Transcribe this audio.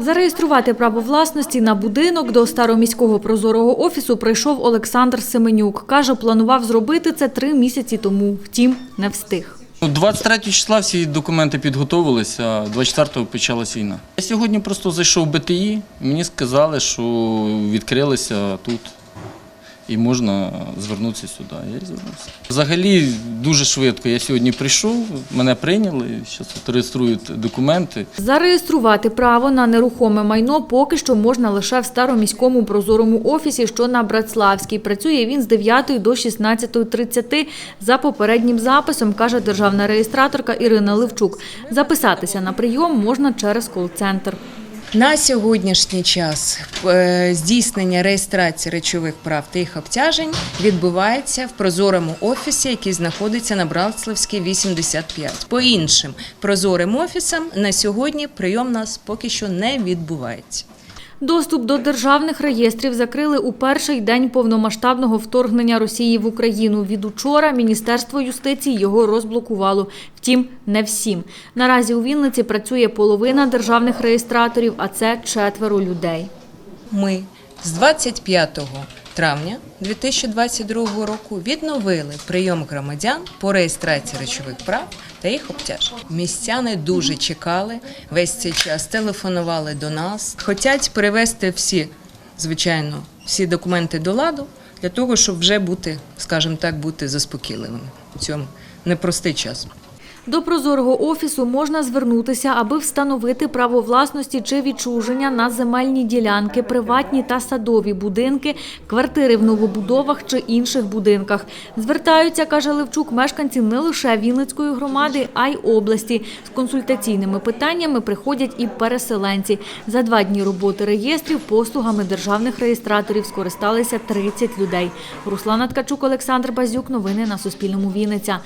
Зареєструвати право власності на будинок до староміського прозорого офісу прийшов Олександр Семенюк. Каже, планував зробити це три місяці тому. Втім, не встиг. Ну, 23 числа всі документи підготовилися, а 24-го почалась війна. Я сьогодні просто зайшов в БТІ, мені сказали, що відкрилися тут і можна звернутися сюди. Я і звернувся. Взагалі дуже швидко. Я сьогодні прийшов, мене прийняли, зараз реєструють документи. Зареєструвати право на нерухоме майно поки що можна лише в староміському прозорому офісі, що на Братславській. Працює він з 9 до 16.30 за попереднім записом, каже державна реєстраторка Ірина Левчук. Записатися на прийом можна через кол-центр. На сьогоднішній час е, здійснення реєстрації речових прав та їх обтяжень відбувається в прозорому офісі, який знаходиться на Братславській 85. По іншим прозорим офісам на сьогодні прийом нас поки що не відбувається. Доступ до державних реєстрів закрили у перший день повномасштабного вторгнення Росії в Україну. Від учора Міністерство юстиції його розблокувало. Втім, не всім. Наразі у Вінниці працює половина державних реєстраторів, а це четверо людей. Ми з 25 травня 2022 року відновили прийом громадян по реєстрації речових прав та їх обтяжень. Містяни дуже чекали весь цей час, телефонували до нас, хочуть перевести всі, звичайно, всі документи до ладу для того, щоб вже бути, скажімо так, бути заспокійливими в цьому непростий час. До прозорого офісу можна звернутися, аби встановити право власності чи відчуження на земельні ділянки, приватні та садові будинки, квартири в новобудовах чи інших будинках. Звертаються, каже Левчук, мешканці не лише Вінницької громади, а й області. З консультаційними питаннями приходять і переселенці. За два дні роботи реєстрів послугами державних реєстраторів скористалися 30 людей. Руслана Ткачук, Олександр Базюк. Новини на Суспільному. Вінниця.